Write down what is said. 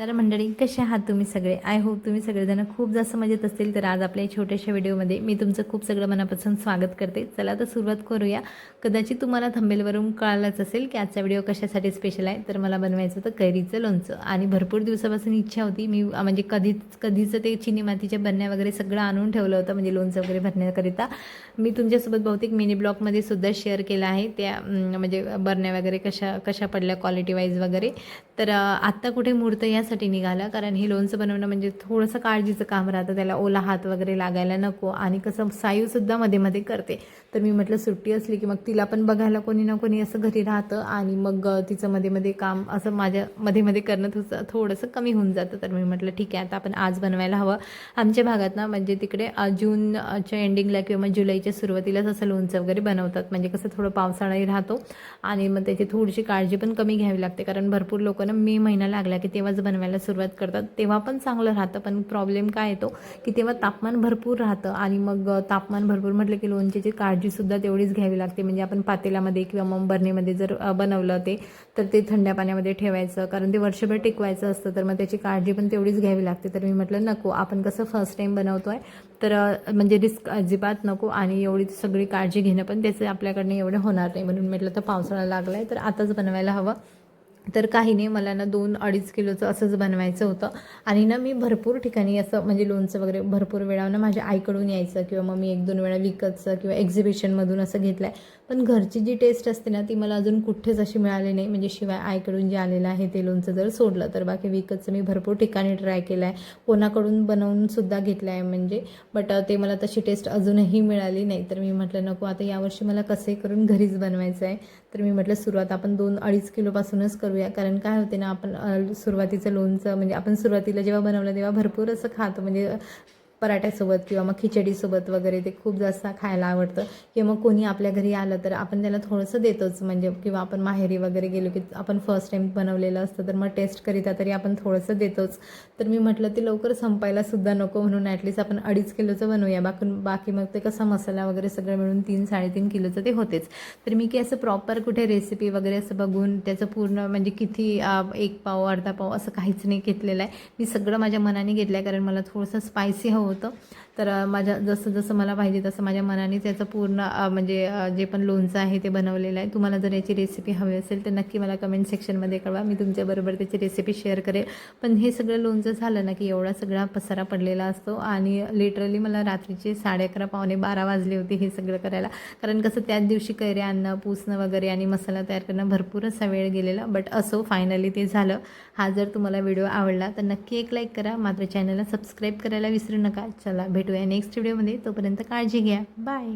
तर मंडळी कसे आहात तुम्ही सगळे? आय होप तुम्ही सगळेजण खूप जास्त मजेत असतील. तर आज आपल्या छोट्याशा व्हिडिओमध्ये मी तुमचं खूप सगळं मनापासून स्वागत करते. चला तर सुरुवात करूया. कदाचित तुम्हाला थंबेलवरून कळालंच असेल की आजचा व्हिडिओ कशासाठी स्पेशल आहे. तर मला बनवायचं होतं कैरीचं लोणचं. आणि भरपूर दिवसापासून इच्छा होती. मी म्हणजे कधीच कधीचं ते चिनी मातीच्या बरण्या वगैरे सगळं आणून ठेवलं होतं म्हणजे लोणचं वगैरे भरण्याकरिता. मी तुमच्यासोबत बहुतेक मिनी ब्लॉगमध्ये सुद्धा शेअर केलं आहे. त्या म्हणजे बरण्या वगैरे कशा कशा पडल्या क्वालिटी वाईज वगैरे. तर आत्ता कुठे मुहूर्त यासाठी निघाला? कारण हे लोणचं बनवणं म्हणजे थोडंसं काळजीचं काम राहतं. त्याला ओला हात वगैरे लागायला नको आणि कसं सायूसुद्धा मध्ये मध्ये करते. तर मी म्हटलं सुट्टी असली की मग तिला पण बघायला कोणी ना कोणी असं घरी राहतं आणि मग तिचं मध्ये मध्ये काम असं माझ्या मध्ये मध्ये करणं थोडंसं थोडंसं कमी होऊन जातं. तर मी म्हटलं ठीक आहे आता आपण आज बनवायला हवं. आमच्या भागात ना म्हणजे तिकडे जूनच्या एंडिंगला किंवा मग जुलैच्या सुरुवातीलाच असं लोणचं वगैरे बनवतात. म्हणजे कसं थोडं पावसाळाही राहतो आणि मग त्याची थोडीशी काळजी पण कमी घ्यावी लागते. कारण भरपूर लोक ना मे महिना लागला की तेव्हाच बनवायला सुरुवात करतात. तेव्हा पण चांगलं राहतं पण प्रॉब्लेम काय येतो की तेव्हा तापमान भरपूर राहतं आणि मग तापमान भरपूर म्हटलं की लोणच्याची काळजीसुद्धा तेवढीच घ्यावी लागते. म्हणजे आपण पातेल्यामध्ये किंवा मग बरणीमध्ये जर बनवलं ते तर ते थंड्या पाण्यामध्ये ठेवायचं. कारण ते वर्षभर टिकवायचं असतं तर मग त्याची काळजी पण तेवढीच घ्यावी लागते. तर मी म्हटलं नको आपण कसं फर्स्ट टाईम बनवतो आहे तर म्हणजे रिस्क अजिबात नको आणि एवढी सगळी काळजी घेणं पण त्याचं आपल्याकडनं एवढं होणार नाही. म्हणून म्हटलं तर पावसाळा लागला आहे तर आताच बनवायला हवं. तर काही नाही मला ना दोन अडीच किलोचं असंच बनवायचं होतं. आणि ना मी भरपूर ठिकाणी असं म्हणजे लोणचं वगैरे भरपूर वेळा ना माझ्या आईकडून यायचं किंवा मग मी एक दोन वेळा विकतचं किंवा एक्झिबिशनमधून असं घेतलं आहे पण घरची जी टेस्ट असते ना ती मला अजून कुठेच अशी मिळाली नाही. म्हणजे शिवाय आईकडून जे आलेलं आहे ते लोणचं जर सोडलं तर बाकी विकतचं मी भरपूर ठिकाणी ट्राय केलं आहे कोणाकडून बनवूनसुद्धा घेतलं आहे म्हणजे बट ते मला तशी टेस्ट अजूनही मिळाली नाही. तर मी म्हटलं नको आता यावर्षी मला कसे करून घरीच बनवायचं आहे तर मी म्हटलं सुरुवात आपण दोन अडीच किलोपासूनच करूया. कारण काय होते ना आपण सुरुवातीचं लोणचं म्हणजे आपण सुरुवातीला जेव्हा बनवलं तेव्हा भरपूर असं खातो. म्हणजे पराठ्यासोबत किंवा मग खिचडीसोबत वगैरे ते खूप जास्त खायला आवडतं. किंवा मग कोणी आपल्या घरी आलं तर आपण त्याला थोडंसं देतोच. म्हणजे किंवा आपण माहेरी वगैरे गेलो की आपण फर्स्ट टाईम बनवलेलं असतं तर मग टेस्ट करिता तरी आपण थोडंसं देतोच. तर मी म्हटलं ते लवकर संपायला सुद्धा नको म्हणून ॲटलीस्ट आपण अडीच किलोचं बनवूया. बाकी बाकी मग ते कसा मसाला वगैरे सगळं मिळून तीन साडेतीन किलोचं ते होतेच. तर मी की असं प्रॉपर कुठे रेसिपी वगैरे असं बघून त्याचं पूर्ण म्हणजे किती एक पाव अर्धा पाव असं काहीच नाही घेतलेलं आहे. मी सगळं माझ्या मनाने घेतलं आहे कारण मला थोडंसं स्पायसी हवं होतं. तर माझ्या जसं जसं मला पाहिजे तसं माझ्या मनाने त्याचं पूर्ण म्हणजे जे पण लोणचं आहे ते बनवलेलं आहे. तुम्हाला जर याची रेसिपी हवी असेल तर नक्की मला कमेंट सेक्शनमध्ये कळवा. मी तुमच्याबरोबर त्याची रेसिपी शेअर करेल. पण हे सगळं लोणचं झालं ना की एवढा सगळा पसारा पडलेला असतो आणि लिटरली मला रात्रीचे साडे अकरा पावणे बारा वाजले होते हे सगळं करायला. कारण कसं त्याच दिवशी कैरे आणणं पुसणं वगैरे आणि मसाला तयार करणं भरपूर असा वेळ गेलेला. बट असो फायनली ते झालं. हा जर तुम्हाला व्हिडिओ आवडला तर नक्की एक लाईक करा. मात्र चॅनलला सबस्क्राईब करायला विसरू नका चला भेटूया नेक्स्ट व्हिडिओमध्ये तोपर्यंत काळजी घ्या. बाय